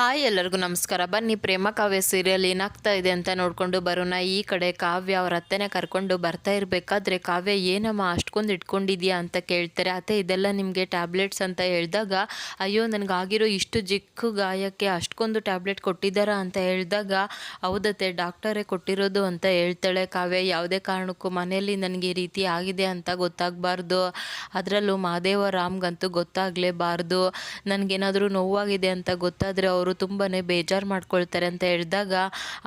Hi ಎಲ್ಲರಿಗೂ ನಮಸ್ಕಾರ. ಬನ್ನಿ, ಪ್ರೇಮ ಕಾವ್ಯ ಸೀರಿಯಲ್ ಏನಾಗ್ತಾ ಇದೆ ಅಂತ ನೋಡಿಕೊಂಡು ಬರೋಣ. ಈ ಕಡೆ ಕಾವ್ಯ ಅವ್ರ ಅತ್ತೆನ ಕರ್ಕೊಂಡು ಬರ್ತಾ ಇರಬೇಕಾದ್ರೆ, ಕಾವ್ಯ, ಏನಮ್ಮ, ಅಷ್ಟೊಂದು ಇಟ್ಕೊಂಡಿದ್ಯಾ? ಅಂತ ಕೇಳ್ತಾರೆ. ಅತ್ತೆ, ಇದೆಲ್ಲ ನಿಮಗೆ ಟ್ಯಾಬ್ಲೆಟ್ಸ್ ಅಂತ ಹೇಳಿದಾಗ, ಅಯ್ಯೋ, ನನಗಾಗಿರೋ ಇಷ್ಟು ಜಿಕ್ಕು ಗಾಯಕ್ಕೆ ಅಷ್ಟೊಂದು ಟ್ಯಾಬ್ಲೆಟ್ ಕೊಟ್ಟಿದ್ದಾರಾ? ಅಂತ ಹೇಳಿದಾಗ, ಹೌದತ್ತೆ, ಡಾಕ್ಟರೇ ಕೊಟ್ಟಿರೋದು ಅಂತ ಹೇಳ್ತಾಳೆ ಕಾವ್ಯ. ಯಾವುದೇ ಕಾರಣಕ್ಕೂ ಮನೆಯಲ್ಲಿ ನನಗೆ ಈ ರೀತಿ ಆಗಿದೆ ಅಂತ ಗೊತ್ತಾಗಬಾರ್ದು. ಅದರಲ್ಲೂ ಮಹಾದೇವ ರಾಮ್ಗಂತೂ ಗೊತ್ತಾಗಲೇಬಾರ್ದು. ನನಗೇನಾದರೂ ನೋವಾಗಿದೆ ಅಂತ ಗೊತ್ತಾದರೆ ಅವರು ತುಂಬಾ ಬೇಜಾರು ಮಾಡ್ಕೊಳ್ತಾರೆ ಅಂತ ಹೇಳಿದಾಗ,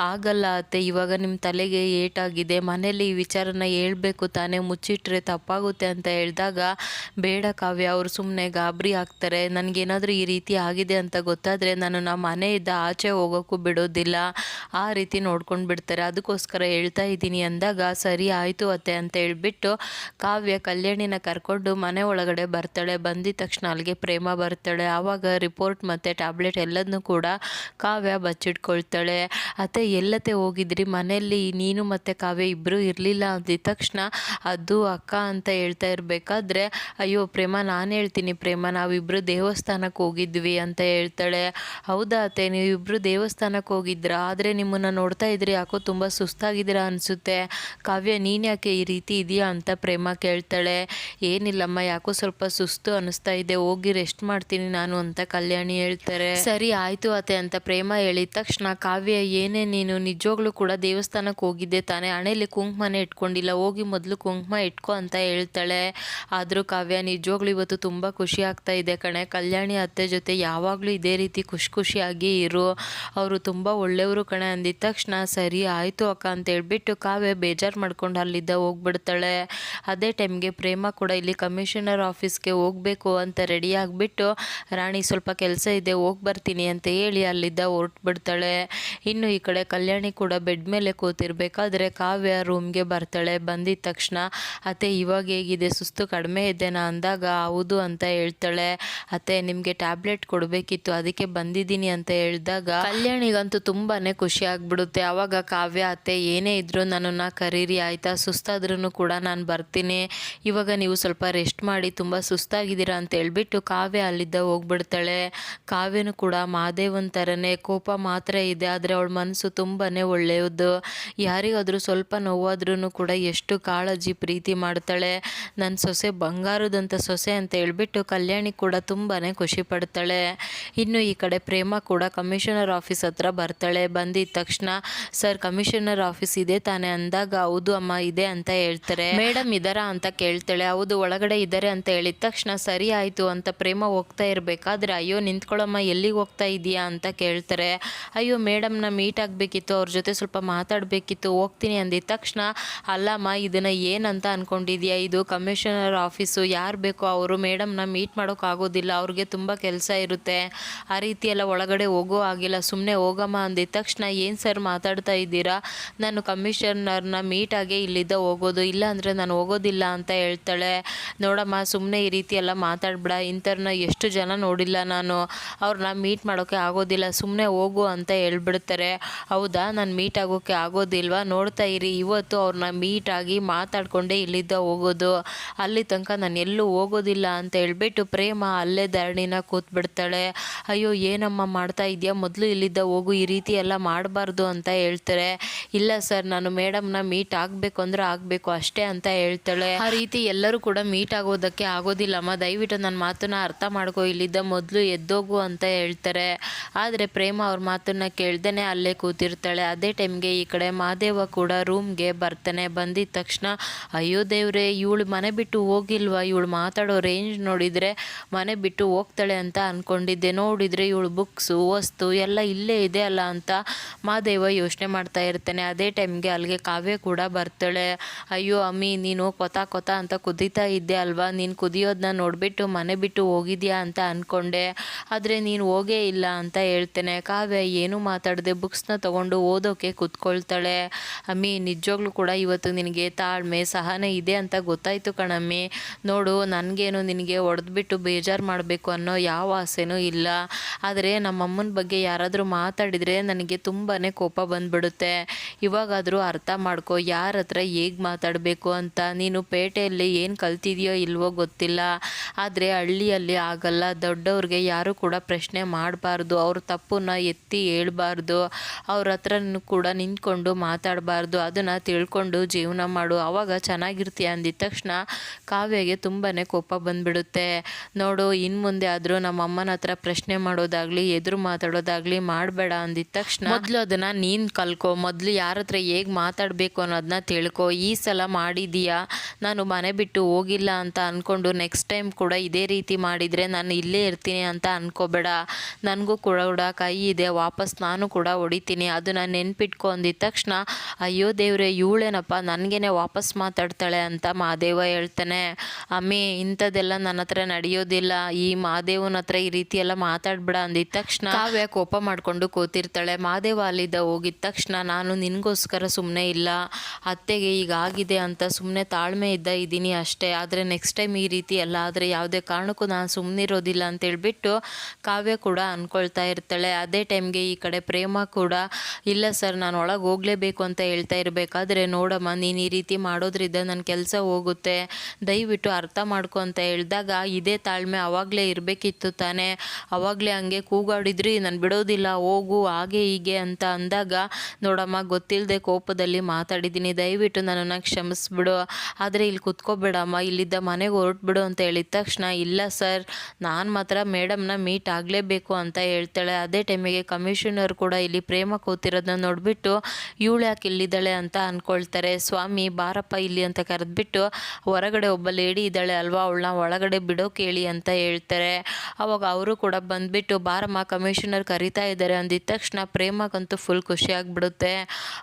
ಆಗಲ್ಲ ಅತ್ತೆ, ಇವಾಗ ನಿಮ್ಮ ತಲೆಗೆ ಏಟಾಗಿದೆ ಮನೇಲಿ ಈ ವಿಚಾರನ ಹೇಳಬೇಕು ತಾನೇ, ಮುಚ್ಚಿಟ್ರೆ ತಪ್ಪಾಗುತ್ತೆ ಅಂತ ಹೇಳಿದಾಗ, ಬೇಡ ಕಾವ್ಯ, ಅವರು ಸುಮ್ಮನೆ ಗಾಬರಿ ಆಗ್ತಾರೆ, ನನಗೇನಾದರೂ ಈ ರೀತಿ ಆಗಿದೆ ಅಂತ ಗೊತ್ತಾದರೆ ನಾನು ನಮ್ಮ ಮನೆಯಿಂದ ಆಚೆ ಹೋಗೋಕ್ಕೂ ಬಿಡೋದಿಲ್ಲ, ಆ ರೀತಿ ನೋಡ್ಕೊಂಡು ಬಿಡ್ತಾರೆ, ಅದಕ್ಕೋಸ್ಕರ ಹೇಳ್ತಾ ಇದ್ದೀನಿ ಅಂದಾಗ, ಸರಿ ಆಯಿತು ಅತ್ತೆ ಅಂತ ಹೇಳಿಬಿಟ್ಟು ಕಾವ್ಯ ಕಲ್ಯಾಣಿನ ಕರ್ಕೊಂಡು ಮನೆ ಒಳಗಡೆ ಬರ್ತಾಳೆ, ಬಂದಿದ ತಕ್ಷಣ ಅಲ್ಲಿಗೆ ಪ್ರೇಮ ಬರ್ತಾಳೆ, ಆವಾಗ ರಿಪೋರ್ಟ್ ಮತ್ತು ಟ್ಯಾಬ್ಲೆಟ್ ಎಲ್ಲದನ್ನೂ ಕಾವ್ಯ ಬಚ್ಚಿಟ್ಕೊಳ್ತಾಳೆ. ಅತ್ತೆ, ಎಲ್ಲತ್ತೆ ಹೋಗಿದ್ರಿ? ಮನೆಯಲ್ಲಿ ನೀನು ಮತ್ತು ಕಾವ್ಯ ಇಬ್ಬರು ಇರಲಿಲ್ಲ ಅಂದಿದ ತಕ್ಷಣ ಅದು ಅಕ್ಕ ಅಂತ ಹೇಳ್ತಾ ಇರಬೇಕಾದ್ರೆ, ಅಯ್ಯೋ, ಪ್ರೇಮ, ನಾನು ಹೇಳ್ತೀನಿ ಪ್ರೇಮ ನಾವಿಬ್ಬರು ದೇವಸ್ಥಾನಕ್ಕೆ ಹೋಗಿದ್ವಿ ಅಂತ ಹೇಳ್ತಾಳೆ. ಹೌದಾ ಅತ್ತೆ ನೀವಿಬ್ಬರು ದೇವಸ್ಥಾನಕ್ಕೆ ಹೋಗಿದ್ರಾ? ಆದರೆ ನಿಮ್ಮನ್ನು ನೋಡ್ತಾ ಇದ್ರಿ, ಯಾಕೋ ತುಂಬ ಸುಸ್ತಾಗಿದ್ದೀರಾ ಅನಿಸುತ್ತೆ. ಕಾವ್ಯ, ನೀನು ಯಾಕೆ ಈ ರೀತಿ ಇದೆಯಾ ಅಂತ ಪ್ರೇಮ ಕೇಳ್ತಾಳೆ. ಏನಿಲ್ಲಮ್ಮ, ಯಾಕೋ ಸ್ವಲ್ಪ ಸುಸ್ತು ಅನಿಸ್ತಾ ಇದೆ, ಹೋಗಿ ರೆಸ್ಟ್ ಮಾಡ್ತೀನಿ ನಾನು ಅಂತ ಕಲ್ಯಾಣಿ ಹೇಳ್ತಾರೆ. ಸರಿ ಆಯಿತು ಅತ್ತೆ ಅಂತ ಪ್ರೇಮ ಹೇಳಿದ ತಕ್ಷಣ ಕಾವ್ಯ, ಏನೇ ನೀನು ನಿಜವಾಗ್ಲೂ ಕೂಡ ದೇವಸ್ಥಾನಕ್ಕೆ ಹೋಗಿದ್ದೆ ತಾನೇ. ಹಣೆಯಲ್ಲಿ ಕುಂಕುಮನೇ ಇಟ್ಕೊಂಡಿಲ್ಲ. ಹೋಗಿ ಮೊದಲು ಕುಂಕುಮ ಇಟ್ಕೊ ಅಂತ ಹೇಳ್ತಾಳೆ. ಆದರೂ ಕಾವ್ಯ ನಿಜವಾಗ್ಲೂ ಇವತ್ತು ತುಂಬ ಖುಷಿ ಆಗ್ತಾ ಇದೆ ಕಣೆ. ಕಲ್ಯಾಣಿ ಅತ್ತೆ ಜೊತೆ ಯಾವಾಗಲೂ ಇದೇ ರೀತಿ ಖುಷಿ ಖುಷಿಯಾಗಿ ಇರು. ಅವರು ತುಂಬ ಒಳ್ಳೆಯವರು ಕಣೆ ಅಂದಿದ ತಕ್ಷಣ ಸರಿ ಆಯಿತು ಅಕ್ಕ ಅಂತ ಹೇಳ್ಬಿಟ್ಟು ಕಾವ್ಯ ಬೇಜಾರು ಮಾಡ್ಕೊಂಡು ಅಲ್ಲಿದ್ದ ಹೋಗ್ಬಿಡ್ತಾಳೆ. ಅದೇ ಟೈಮ್ಗೆ ಪ್ರೇಮ ಕೂಡ ಇಲ್ಲಿ ಕಮಿಷನರ್ ಆಫೀಸ್ಗೆ ಹೋಗಬೇಕು ಅಂತ ರೆಡಿ ಆಗಿಬಿಟ್ಟು, ರಾಣಿ, ಸ್ವಲ್ಪ ಕೆಲಸ ಇದೆ, ಹೋಗಿ ಬರ್ತೀನಿ ಅಂತ ಹೇಳಿ ಅಲ್ಲಿದ್ದ ಹೊರಟ್ಬಿಡ್ತಾಳೆ ಇನ್ನು ಈ ಕಡೆ ಕಲ್ಯಾಣಿ ಕೂಡ ಬೆಡ್ ಮೇಲೆ ಕೂತಿರ್ಬೇಕಾದ್ರೆ ಕಾವ್ಯ ರೂಮ್ಗೆ ಬರ್ತಾಳೆ. ಬಂದಿದ ತಕ್ಷಣ, ಅತ್ತೆ, ಇವಾಗ ಹೇಗಿದೆ? ಸುಸ್ತು ಕಡಿಮೆ ಇದ್ದೇನಾ ಅಂದಾಗ, ಹೌದು ಅಂತ ಹೇಳ್ತಾಳೆ. ಅತ್ತೆ, ನಿಮಗೆ ಟ್ಯಾಬ್ಲೆಟ್ ಕೊಡಬೇಕಿತ್ತು, ಅದಕ್ಕೆ ಬಂದಿದ್ದೀನಿ ಅಂತ ಹೇಳಿದಾಗ ಕಲ್ಯಾಣಿಗಂತೂ ತುಂಬಾನೇ ಖುಷಿ ಆಗ್ಬಿಡುತ್ತೆ. ಅವಾಗ ಕಾವ್ಯ, ಅತ್ತೆ, ಏನೇ ಇದ್ರೂ ನನ್ನನ್ನು ಕರೀರಿ, ಆಯಿತಾ? ಸುಸ್ತಾದ್ರೂ ಕೂಡ ನಾನು ಬರ್ತೀನಿ. ಇವಾಗ ನೀವು ಸ್ವಲ್ಪ ರೆಸ್ಟ್ ಮಾಡಿ, ತುಂಬ ಸುಸ್ತಾಗಿದ್ದೀರಾ? ಅಂತ ಹೇಳ್ಬಿಟ್ಟು ಕಾವ್ಯ ಅಲ್ಲಿದ್ದ ಹೋಗ್ಬಿಡ್ತಾಳೆ. ಕಾವ್ಯನು ಕೂಡ ಮಾದೇವನ್ ಒಂಥರನೇ ಕೋಪ ಮಾತ್ರ ಇದೆ, ಆದರೆ ಅವಳ ಮನಸ್ಸು ತುಂಬಾ ಒಳ್ಳೆಯದು. ಯಾರಿಗಾದರೂ ಸ್ವಲ್ಪ ನೋವಾದ್ರೂ ಕೂಡ ಎಷ್ಟು ಕಾಳಜಿ ಪ್ರೀತಿ ಮಾಡ್ತಾಳೆ. ನನ್ನ ಸೊಸೆ ಬಂಗಾರದಂಥ ಸೊಸೆ ಅಂತ ಹೇಳ್ಬಿಟ್ಟು ಕಲ್ಯಾಣಿ ಕೂಡ ತುಂಬಾ ಖುಷಿ ಪಡ್ತಾಳೆ. ಇನ್ನು ಈ ಕಡೆ ಪ್ರೇಮ ಕೂಡ ಕಮಿಷನರ್ ಆಫೀಸ್ ಹತ್ರ ಬರ್ತಾಳೆ. ಬಂದಿದ್ದ ತಕ್ಷಣ, ಸರ್, ಕಮಿಷನರ್ ಆಫೀಸ್ ಇದೆ ತಾನೇ? ಅಂದಾಗ, ಹೌದು ಅಮ್ಮ, ಇದೆ ಅಂತ ಹೇಳ್ತಾರೆ. ಮೇಡಮ್ ಇದರ ಅಂತ ಕೇಳ್ತಾಳೆ. ಹೌದು, ಒಳಗಡೆ ಇದ್ದಾರೆ ಅಂತ ಹೇಳಿದ ತಕ್ಷಣ, ಸರಿ ಆಯಿತು, ಅಂತ ಪ್ರೇಮ ಹೋಗ್ತಾ ಇರಬೇಕಾದ್ರೆ, ಅಯ್ಯೋ ನಿಂತ್ಕೊಳ್ಳಮ್ಮ ಎಲ್ಲಿಗೆ ಹೋಗ್ತಾ ಇದೀಯಾ ಅಂತ ಕೇಳ್ತಾರೆ, ಅಯ್ಯೋ ಮೇಡಮ್ನ ಮೀಟ್ ಆಗಬೇಕಿತ್ತು, ಅವ್ರ ಜೊತೆ ಸ್ವಲ್ಪ ಮಾತಾಡಬೇಕಿತ್ತು, ಹೋಗ್ತೀನಿ ಅಂದಿದ ತಕ್ಷಣ, ಅಲ್ಲಮ್ಮ, ಇದನ್ನು ಏನಂತ ಅಂದ್ಕೊಂಡಿದ್ಯಾ ಇದು ಕಮಿಷನರ್ ಆಫೀಸು ಯಾರು ಬೇಕೋ ಅವರು ಮೇಡಮ್ನ ಮೀಟ್ ಮಾಡೋಕ್ಕಾಗೋದಿಲ್ಲ ಅವ್ರಿಗೆ ತುಂಬ ಕೆಲಸ ಇರುತ್ತೆ, ಆ ರೀತಿ ಎಲ್ಲ ಒಳಗಡೆ ಹೋಗೋ ಆಗಿಲ್ಲ ಸುಮ್ಮನೆ ಹೋಗಮ್ಮ ಅಂದಿದ ತಕ್ಷಣ, ಏನು ಸರ್ ಮಾತಾಡ್ತಾ ಇದ್ದೀರಾ? ನಾನು ಕಮಿಷನರ್ನ ಮೀಟಾಗೆ ಇಲ್ಲಿದ್ದ ಹೋಗೋದು, ಇಲ್ಲ ಅಂದರೆ ನಾನು ಹೋಗೋದಿಲ್ಲ ಅಂತ ಹೇಳ್ತಾಳೆ. ನೋಡಮ್ಮ ಸುಮ್ಮನೆ ಈ ರೀತಿ ಎಲ್ಲ ಮಾತಾಡ್ಬೇಡ, ಇಂಥವ್ರನ್ನ ಎಷ್ಟು ಜನ ನೋಡಿಲ್ಲ ನಾನು, ಅವ್ರನ್ನ ಮೀಟ್ ಮಾಡೋಕ್ಕೆ ಆಗೋದಿಲ್ಲ ಸುಮ್ಮನೆ ಹೋಗು ಅಂತ ಹೇಳ್ಬಿಡ್ತಾರೆ. ಹೌದಾ? ನಾನು ಮೀಟ್ ಆಗೋಕ್ಕೆ ಆಗೋದಿಲ್ವಾ? ನೋಡ್ತಾ ಇರಿ, ಇವತ್ತು ಅವ್ರನ್ನ ಮೀಟ್ ಆಗಿ ಮಾತಾಡ್ಕೊಂಡೇ ಇಲ್ಲಿದ್ದ ಹೋಗೋದು. ಅಲ್ಲಿ ತನಕ ನಾನು ಎಲ್ಲೂ ಹೋಗೋದಿಲ್ಲ ಅಂತ ಹೇಳ್ಬಿಟ್ಟು ಪ್ರೇಮ ಅಲ್ಲೇ ಧರಣಿನ ಕೂತ್ಬಿಡ್ತಾಳೆ. ಅಯ್ಯೋ, ಏನಮ್ಮ ಮಾಡ್ತಾ ಇದೆಯಾ? ಮೊದಲು ಇಲ್ಲಿದ್ದ ಹೋಗು, ಈ ರೀತಿ ಎಲ್ಲ ಮಾಡಬಾರ್ದು ಅಂತ ಹೇಳ್ತಾರೆ. ಇಲ್ಲ ಸರ್, ನಾನು ಮೇಡಮ್ನ ಮೀಟ್ ಆಗಬೇಕು ಅಂದ್ರೆ ಆಗಬೇಕು, ಅಷ್ಟೇ ಅಂತ ಹೇಳ್ತಾಳೆ. ಆ ರೀತಿ ಎಲ್ಲರೂ ಕೂಡ ಮೀಟ್ ಆಗೋದಕ್ಕೆ ಆಗೋದಿಲ್ಲಮ್ಮ. ದಯವಿಟ್ಟು ನನ್ನ ಮಾತನ್ನ ಅರ್ಥ ಮಾಡ್ಕೋ ಇಲ್ಲಿದ್ದ ಮೊದಲು ಎದ್ದೋಗು ಅಂತ ಹೇಳ್ತಾರೆ. ಆದರೆ ಪ್ರೇಮ ಅವ್ರ ಮಾತನ್ನ ಕೇಳ್ದೇ ಅಲ್ಲೇ ಕೂತಿರ್ತಾಳೆ. ಅದೇ ಟೈಮ್ಗೆ ಈ ಕಡೆ ಮಹಾದೇವ ಕೂಡ ರೂಮ್ಗೆ ಬರ್ತಾನೆ. ಬಂದಿದ್ದ ತಕ್ಷಣ, ಅಯ್ಯೋ ದೇವ್ರೆ, ಇವಳು ಮನೆ ಬಿಟ್ಟು ಹೋಗಿಲ್ವಾ? ಇವಳು ಮಾತಾಡೋ ರೇಂಜ್ ನೋಡಿದರೆ ಮನೆ ಬಿಟ್ಟು ಹೋಗ್ತಾಳೆ ಅಂತ ಅಂದ್ಕೊಂಡಿದ್ದೆ ನೋಡಿದರೆ ಇವಳು ಬುಕ್ಸು ವಸ್ತು ಎಲ್ಲ ಇಲ್ಲೇ ಇದೆ ಅಲ್ಲ ಅಂತ ಮಹಾದೇವ ಯೋಚನೆ ಮಾಡ್ತಾ ಇರ್ತಾನೆ. ಅದೇ ಟೈಮ್ಗೆ ಅಲ್ಲಿಗೆ ಕಾವ್ಯ ಕೂಡ ಬರ್ತಾಳೆ. ಅಯ್ಯೋ ಅಮ್ಮಿ, ನೀನು ಕೊತ ಕೊತ ಅಂತ ಕುದೀತಾ ಇದ್ದೆ ಅಲ್ವಾ? ನೀನು ಕುದಿಯೋದನ್ನ ನೋಡಿಬಿಟ್ಟು ಮನೆ ಬಿಟ್ಟು ಹೋಗಿದ್ಯಾ? ಅಂತ ಅಂದ್ಕೊಂಡೆ ಆದರೆ ನೀನು ಹೋಗೇ ಇಲ್ಲ. ಅಂತ ಹೇಳ್ತೇನೆ. ಕಾವ್ಯ ಏನು ಮಾತಾಡದೆ ಬುಕ್ಸ್ನ ತಗೊಂಡು ಓದೋಕ್ಕೆ ಕೂತ್ಕೊಳ್ತಾಳೆ. ಅಮ್ಮಿ, ನಿಜವಾಗ್ಲೂ ಕೂಡ ಇವತ್ತು ನಿನಗೆ ತಾಳ್ಮೆ, ಸಹನೆ ಇದೆ ಅಂತ ಗೊತ್ತಾಯಿತು ಕಣಮ್ಮಿ. ನೋಡು, ನನಗೇನು ನಿನಗೆ ಹೊಡೆದ್ಬಿಟ್ಟು ಬೇಜಾರು ಮಾಡಬೇಕು ಅನ್ನೋ ಯಾವ ಆಸೆನೂ ಇಲ್ಲ. ಆದರೆ ನಮ್ಮಮ್ಮನ ಬಗ್ಗೆ ಯಾರಾದರೂ ಮಾತಾಡಿದರೆ ನನಗೆ ತುಂಬಾ ಕೋಪ ಬಂದ್ಬಿಡುತ್ತೆ. ಇವಾಗಾದರೂ ಅರ್ಥ ಮಾಡ್ಕೋ, ಯಾರ ಹತ್ರ ಹೇಗೆ ಮಾತಾಡಬೇಕು ಅಂತ. ನೀನು ಪೇಟೆಯಲ್ಲಿ ಏನು ಕಲ್ತಿದೆಯೋ ಇಲ್ವೋ ಗೊತ್ತಿಲ್ಲ. ಆದರೆ ಹಳ್ಳಿಯಲ್ಲಿ ಆಗಲ್ಲ. ದೊಡ್ಡವ್ರಿಗೆ ಯಾರೂ ಕೂಡ ಪ್ರಶ್ನೆ ಮಾಡಬಾರ್ದು. ಮಾಡಬಾರ್ದು, ಅವ್ರ ತಪ್ಪನ್ನ ಎತ್ತಿ ಹೇಳ್ಬಾರ್ದು, ಅವ್ರ ಹತ್ರ ಕೂಡ ನಿಂತ್ಕೊಂಡು ಮಾತಾಡಬಾರ್ದು, ಅದನ್ನು ತಿಳ್ಕೊಂಡು ಜೀವನ ಮಾಡು. ಆವಾಗ ಚೆನ್ನಾಗಿರ್ತೀಯ ಅಂದಿದ ತಕ್ಷಣ ಕಾವ್ಯಗೆ ತುಂಬಾ ಕೋಪ ಬಂದ್ಬಿಡುತ್ತೆ. ನೋಡು ಇನ್ನು ಮುಂದೆ ಆದರೂ ನಮ್ಮ ಅಮ್ಮನ ಹತ್ರ ಪ್ರಶ್ನೆ ಮಾಡೋದಾಗ್ಲಿ, ಎದುರು ಮಾತಾಡೋದಾಗ್ಲಿ ಮಾಡಬೇಡ ಅಂದಿದ ತಕ್ಷಣ ಮೊದಲು ಅದನ್ನು ನೀನು ಕಲ್ಕೊ, ಮೊದಲು ಯಾರ ಹತ್ರ ಹೇಗೆ ಮಾತಾಡಬೇಕು ಅನ್ನೋದನ್ನ ತಿಳ್ಕೊ. ಈ ಸಲ ಮಾಡಿದೀಯಾ? ನಾನು ಮನೆ ಬಿಟ್ಟು ಹೋಗಿಲ್ಲ ಅಂತ ಅಂದ್ಕೊಂಡು ನೆಕ್ಸ್ಟ್ ಟೈಮ್ ಕೂಡ ಇದೇ ರೀತಿ ಮಾಡಿದರೆ ನಾನು ಇಲ್ಲೇ ಇರ್ತೀನಿ ಅಂತ ಅನ್ಕೋಬೇಡ. ನನಗೂ ಕೂಡ ಕೈ ಇದೆ, ವಾಪಸ್ ನಾನು ಕೂಡ ಹೊಡಿತೀನಿ, ಅದನ್ನು ನೆನ್ಪಿಟ್ಕೊ ಅಂದಿದ ತಕ್ಷಣ, ಅಯ್ಯೋ ದೇವ್ರೆ, ಇವಳೇನಪ್ಪ ನನಗೇನೆ ವಾಪಸ್ ಮಾತಾಡ್ತಾಳೆ ಅಂತ ಮಹಾದೇವ ಹೇಳ್ತಾನೆ. ಅಮ್ಮಿ, ಇಂಥದ್ದೆಲ್ಲ ನನ್ನ ಹತ್ರ ನಡೆಯೋದಿಲ್ಲ, ಈ ಮಹಾದೇವನ ಹತ್ರ ಈ ರೀತಿ ಎಲ್ಲ ಮಾತಾಡ್ಬೇಡ ಅಂದಿದ ತಕ್ಷಣ ಕಾವ್ಯ ಕೋಪ ಮಾಡಿಕೊಂಡು ಕೂತಿರ್ತಾಳೆ. ಮಹಾದೇವ ಅಲ್ಲಿದ್ದ ಹೋಗಿದ ತಕ್ಷಣ, ನಾನು ನಿನಗೋಸ್ಕರ ಸುಮ್ಮನೆ ಇಲ್ಲ, ಅತ್ತೆಗೆ ಈಗ ಆಗಿದೆ ಅಂತ ಸುಮ್ಮನೆ ತಾಳ್ಮೆ ಇದ್ದ ಇದ್ದೀನಿ ಅಷ್ಟೇ. ಆದರೆ ನೆಕ್ಸ್ಟ್ ಟೈಮ್ ಈ ರೀತಿ ಎಲ್ಲ ಆದರೆ ಯಾವುದೇ ಕಾರಣಕ್ಕೂ ನಾನು ಸುಮ್ಮನಿರೋದಿಲ್ಲ ಅಂತೇಳ್ಬಿಟ್ಟು ಕಾವ್ಯ ಕೂಡ ಅಂದ್ಕೊಳ್ತಾ ಇರ್ತಾಳೆ. ಅದೇ ಟೈಮ್ಗೆ ಈ ಕಡೆ ಪ್ರೇಮ ಕೂಡ, ಇಲ್ಲ ಸರ್ ನಾನು ಒಳಗೆ ಹೋಗ್ಲೇಬೇಕು ಅಂತ ಹೇಳ್ತಾ ಇರಬೇಕಾದ್ರೆ, ನೋಡಮ್ಮ, ನೀನು ಈ ರೀತಿ ಮಾಡೋದ್ರಿಂದ ನನ್ನ ಕೆಲಸ ಹೋಗುತ್ತೆ. ದಯವಿಟ್ಟು ಅರ್ಥ ಮಾಡ್ಕೊ ಅಂತ ಹೇಳಿದಾಗ, ಇದೇ ತಾಳ್ಮೆ ಅವಾಗಲೇ ಇರಬೇಕಿತ್ತು ತಾನೇ. ಅವಾಗಲೇ ಹಂಗೆ ಕೂಗಾಡಿದ್ರಿ, ನಾನು ಬಿಡೋದಿಲ್ಲ, ಹೋಗು, ಹಾಗೆ ಹೀಗೆ ಅಂತ ಅಂದಾಗ, ನೋಡಮ್ಮ ಗೊತ್ತಿಲ್ಲದೆ ಕೋಪದಲ್ಲಿ ಮಾತಾಡಿದ್ದೀನಿ. ದಯವಿಟ್ಟು ನನ್ನನ್ನು ಕ್ಷಮಿಸ್ಬಿಡು. ಆದರೆ ಇಲ್ಲಿ ಕುತ್ಕೋಬೇಡಮ್ಮ, ಇಲ್ಲಿದ್ದ ಮನೆಗೆ ಹೊರಟ್ಬಿಡು ಅಂತ ಹೇಳಿದ ತಕ್ಷಣ, ಇಲ್ಲ ಸರ್ ನಾನು ಮಾತ್ರ ಮೇಡಮ್ನ ಮೀಟ್ ಆಗಲೇಬೇಕು ಅಂತ ಹೇಳ್ತಾಳೆ. ಅದೇ ಟೈಮಿಗೆ ಕಮಿಷನರ್ ಕೂಡ ಇಲ್ಲಿ ಪ್ರೇಮ ಕೂತಿರೋದನ್ನ ನೋಡಿಬಿಟ್ಟು, ಇವಳು ಯಾಕೆ ಇಲ್ಲಿದ್ದಾಳೆ ಅಂತ ಅಂದ್ಕೊಳ್ತಾರೆ ಸ್ವಾಮಿ, ಬಾರಪ್ಪ ಇಲ್ಲಿ ಅಂತ ಕರೆದ್ಬಿಟ್ಟು ಹೊರಗಡೆ ಒಬ್ಬ ಲೇಡಿ ಇದ್ದಾಳೆ ಅಲ್ವಾ? ಅವಳನ್ನ ಒಳಗಡೆ ಬಿಡೋ ಕೇಳಿ ಅಂತ ಹೇಳ್ತಾರೆ. ಅವಾಗ ಅವರು ಕೂಡ ಬಂದ್ಬಿಟ್ಟು, ಬಾರಮ್ಮ ಕಮಿಷನರ್ ಕರಿತಾ ಇದ್ದಾರೆ. ಅಂದಿದ್ದ ತಕ್ಷಣ ಪ್ರೇಮಕ್ಕಂತೂ ಫುಲ್ ಖುಷಿ ಆಗಿಬಿಡುತ್ತೆ.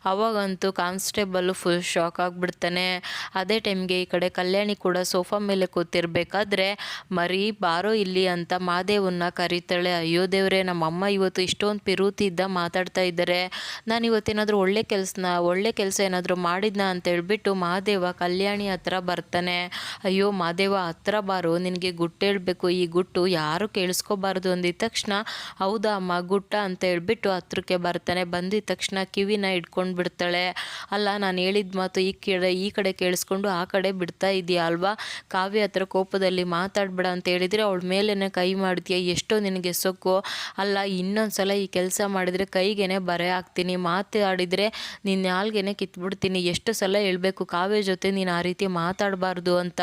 ಅವಾಗಂತೂ ಕಾನ್ಸ್ಟೇಬಲ್ಲು ಫುಲ್ ಶಾಕ್ ಆಗಿಬಿಡ್ತಾನೆ. ಅದೇ ಟೈಮ್ಗೆ ಈ ಕಡೆ ಕಲ್ಯಾಣಿ ಕೂಡ ಸೋಫಾ ಮೇಲೆ ಕೂತಿರ್ಬೇಕಾದ್ರೆ, ಮರಿ, ಬಾರೋ ಇಲ್ಲಿ ಅಂತ ಮಾದೇವನ್ನ ಕರೀತಾಳೆ. ಅಯ್ಯೋ ದೇವ್ರೆ ನಮ್ಮಮ್ಮ ಇವತ್ತು ಇಷ್ಟೊಂದು ಪಿರುತಿದ್ದ ಮಾತಾಡ್ತಾ ಇದ್ದಾರೆ. ನಾನು ಇವತ್ತೇನಾದರೂ ಒಳ್ಳೆ ಕೆಲಸನ, ಒಳ್ಳೆ ಕೆಲಸ ಏನಾದರೂ ಮಾಡಿದ್ನ ಅಂತ ಹೇಳ್ಬಿಟ್ಟು ಮಹಾದೇವ ಕಲ್ಯಾಣಿ ಹತ್ರ ಬರ್ತಾನೆ. ಅಯ್ಯೋ, ಮಹಾದೇವ ಹತ್ರ ಬಾರು, ನಿನಗೆ ಗುಟ್ಟು ಹೇಳಬೇಕು. ಈ ಗುಟ್ಟು ಯಾರು ಕೇಳಿಸ್ಕೋಬಾರ್ದು ಅಂದಿದ ತಕ್ಷಣ, ಹೌದಾ ಅಮ್ಮ, ಗುಟ್ಟ? ಅಂತ ಹೇಳ್ಬಿಟ್ಟು ಹತ್ರಕ್ಕೆ ಬರ್ತಾನೆ. ಬಂದಿದ ತಕ್ಷಣ ಕಿವಿನ ಇಟ್ಕೊಂಡು ಬಿಡ್ತಾಳೆ. ಅಲ್ಲ, ನಾನು ಹೇಳಿದ ಮಾತು ಈ ಕಡೆ ಈ ಕಡೆ ಕೇಳಿಸ್ಕೊಂಡು ಆ ಕಡೆ ಬಿಡ್ತಾ ಇದೆಯಾ ಅಲ್ವಾ? ಕಾವ್ಯ ಹತ್ರ ಕೋಪದಲ್ಲಿ ಮಾತಾಡ್ಬೇಡ ಅಂತ ಹೇಳಿದರೆ, ಅವಳ ಮೇಲೇ ಕೈ ಮಾಡ್ತೀಯ? ಎಷ್ಟೋ ನಿನಗೆ ಸೊಕ್ಕು. ಅಲ್ಲ ಇನ್ನೊಂದು ಸಲ ಈ ಕೆಲಸ ಮಾಡಿದರೆ ಕೈಗೇನೆ ಬರೆ ಹಾಕ್ತೀನಿ ಮಾತಾಡಿದರೆ ನಿನ್ನ ನಾಲ್ಗೆನೆ ಕಿತ್ಬಿಡ್ತೀನಿ. ಎಷ್ಟು ಸಲ ಹೇಳಬೇಕು, ಕಾವ್ಯ ಜೊತೆ ನೀನು ಆ ರೀತಿ ಮಾತಾಡಬಾರ್ದು ಅಂತ.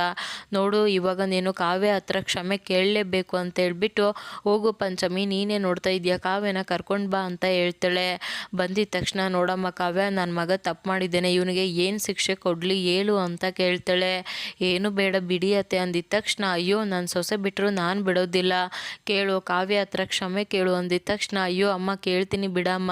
ನೋಡು, ಇವಾಗ ನೀನು ಕಾವ್ಯ ಹತ್ರ ಕ್ಷಮೆ ಕೇಳಲೇಬೇಕು ಅಂತ ಹೇಳ್ಬಿಟ್ಟು, ಹೋಗು ಪಂಚಮಿ, ನೀನೇ ನೋಡ್ತಾ ಇದೆಯಾ? ಕಾವ್ಯನ ಕರ್ಕೊಂಡು ಬಾ ಅಂತ ಹೇಳ್ತಾಳೆ. ಬಂದಿದ ತಕ್ಷಣ, ನೋಡಮ್ಮ ಕಾವ್ಯ ನನ್ನ ಮಗ ತಪ್ಪು ಮಾಡಿದ್ದೇನೆ. ಇವನಿಗೆ ಏನು ಶಿಕ್ಷೆ ಕೊಡಲಿ, ಹೇಳು ಅಂತ ಕೇಳ್ತಾಳೆ. ಏನು ಬೇಡ ಬಿಡಿಯತ್ತೆ ಅಂದಿದ ತಕ್ಷಣ, ಅಯ್ಯೋ ನನ್ನ ಸೊಸೆ ಬಿಟ್ಟರು ನಾನು ಬಿಡೋದಿಲ್ಲ. ಕೇಳು, ಕಾವ್ಯ ಹತ್ರ ಕ್ಷಮೆ ಕೇಳು ಅಂದಿದ ತಕ್ಷಣ, ಅಯ್ಯೋ ಅಮ್ಮ, ಕೇಳ್ತೀನಿ ಬಿಡಮ್ಮ.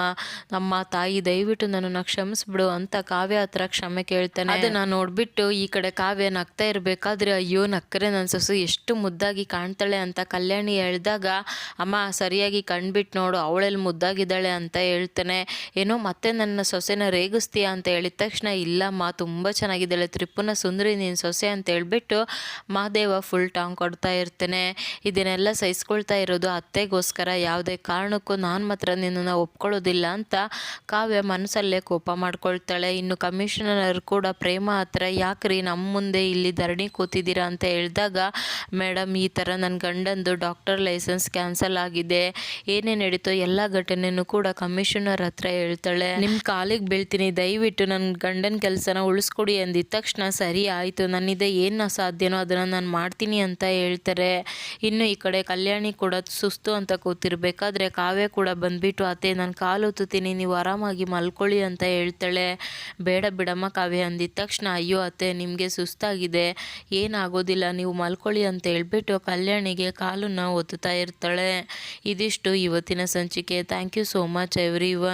ನಮ್ಮ ತಾಯಿ ದಯವಿಟ್ಟು ನನ್ನನ್ನು ಕ್ಷಮಿಸ್ಬಿಡು ಅಂತ ಕಾವ್ಯ ಹತ್ರ ಕ್ಷಮೆ ಕೇಳ್ತಾನೆ. ಅದನ್ನ ನೋಡ್ಬಿಟ್ಟು ಈ ಕಡೆ ಕಾವ್ಯ ನಗ್ತಾ ಇರಬೇಕಾದ್ರೆ, ಅಯ್ಯೋ, ನಕ್ಕರೆ ನನ್ನ ಸೊಸೆ, ಎಷ್ಟು ಮುದ್ದಾಗಿ ಕಾಣ್ತಾಳೆ ಅಂತ ಕಲ್ಯಾಣಿ ಹೇಳಿದಾಗ, ಅಮ್ಮ, ಸರಿಯಾಗಿ ಕಣ್ಬಿಟ್ಟು ನೋಡು, ಅವಳೆಲ್ಲಿ ಮುದ್ದಾಗಿದ್ದಾಳೆ ಅಂತ ಹೇಳ್ತಾನೆ. ಏನೋ ಮತ್ತೆ ನನ್ನ ಸೊಸೆನ ರೇಗಿಸ್ತೀಯಾ ಅಂತ ಹೇಳಿದ ತಕ್ಷಣ, ಇಲ್ಲಮ್ಮ, ತುಂಬ ಚೆನ್ನಾಗಿದ್ದಾಳೆ, ತ್ರಿಪುನ ಸುಂದರಿ ನೀನು ಸೊಸೆ ಅಂತ ಹೇಳ್ಬಿಟ್ಟು ಮಹಾದೇವ ಫುಲ್ ಟಾಂಗ್ ಕೊಡ್ತಾ ಇರ್ತಾನೆ. ಇದನ್ನೆಲ್ಲ ಸಹಿಸ್ಕೊಳ್ತಾ ಇರೋದು ಅತ್ತೆಗೋಸ್ಕರ. ಯಾವುದೇ ಕಾರಣಕ್ಕೂ ನಾನು ಮಾತ್ರ ನಿನ್ನನ್ನು ಒಪ್ಕೊಳ್ಳೋದಿಲ್ಲ ಅಂತ ಕಾವ್ಯ ಮನಸ್ಸಲ್ಲೇ ಕೋಪ ಮಾಡ್ಕೊಳ್ತಾಳೆ. ಇನ್ನು ಕಮಿಷನರ್ ಕೂಡ ಪ್ರೇಮ ಹತ್ರ ಯಾಕ್ರಿ ನಮ್ಮ ಮುಂದೆ ಇಲ್ಲಿ ಧರಣಿ ಕೂತಿದ್ದೀರಾ ಅಂತ ಹೇಳಿದಾಗ ಮೇಡಮ್ ಈ ಥರ ನನ್ನ ಗಂಡಂದು ಡಾಕ್ಟರ್ ಲೈಸೆನ್ಸ್ ಕ್ಯಾನ್ಸಲ್ ಆಗಿದೆ. ಏನೇ ನಡೀತೋ ಎಲ್ಲ ಘಟನೆಯೂ ಕೂಡ ಕಮಿಷನರ್ ಹತ್ರ ಹೇಳ್ತಾಳೆ. ನಿಮ್ಮ ಕಾಲಿಗೆ ಬೀಳ್ತೀನಿ. ದಯವಿಟ್ಟು ನನ್ನ ಗಂಡನ ಕೆಲಸನ ಉಳಿಸ್ಕೊಡಿ ಅಂದಿದ್ದ ತಕ್ಷಣ, ಸರಿ, ಆಯಿತು. ನನ್ನಿದೆ ಏನು ಅಸಾಧ್ಯನೋ ಅದನ್ನು ನಾನು ಮಾಡ್ತೀನಿ ಅಂತ ಹೇಳ್ತಾರೆ. ಇನ್ನು ಈ ಕಡೆ ಕಲ್ಯಾಣಿ ಕೂಡ ಸುಸ್ತು ಅಂತ ಕೂತಿರ್ಬೇಕಾದ್ರೆ ಕಾವ್ಯ ಕೂಡ ಬಂದ್ಬಿಟ್ಟು, ಅತ್ತೆ, ನಾನು ಕಾಲು ಒತ್ತುತ್ತೀನಿ ನೀವು ಆರಾಮಾಗಿ ಮಲ್ಕೊಳ್ಳಿ ಅಂತ ಹೇಳ್ತಾಳೆ. ಬೇಡ ಬಿಡಮ್ಮ ಕಾವ್ಯ ಅಂದಿದ ತಕ್ಷಣ, ಅಯ್ಯೋ ಅತ್ತೆ, ನಿಮಗೆ ಸುಸ್ತಾಗಿದೆ. ಏನಾಗೋದಿಲ್ಲ, ನೀವು ಮಲ್ಕೊಳ್ಳಿ ಅಂತ ಹೇಳ್ಬಿಟ್ಟು ಕಲ್ಯಾಣಿಗೆ ಕಾಲನ್ನು ಒತ್ತುತ್ತಾ ಇರ್ತಾಳೆ. ಇದಿಷ್ಟು ಇವತ್ತಿನ ಸಂಚಿಕೆ. Thank you so much every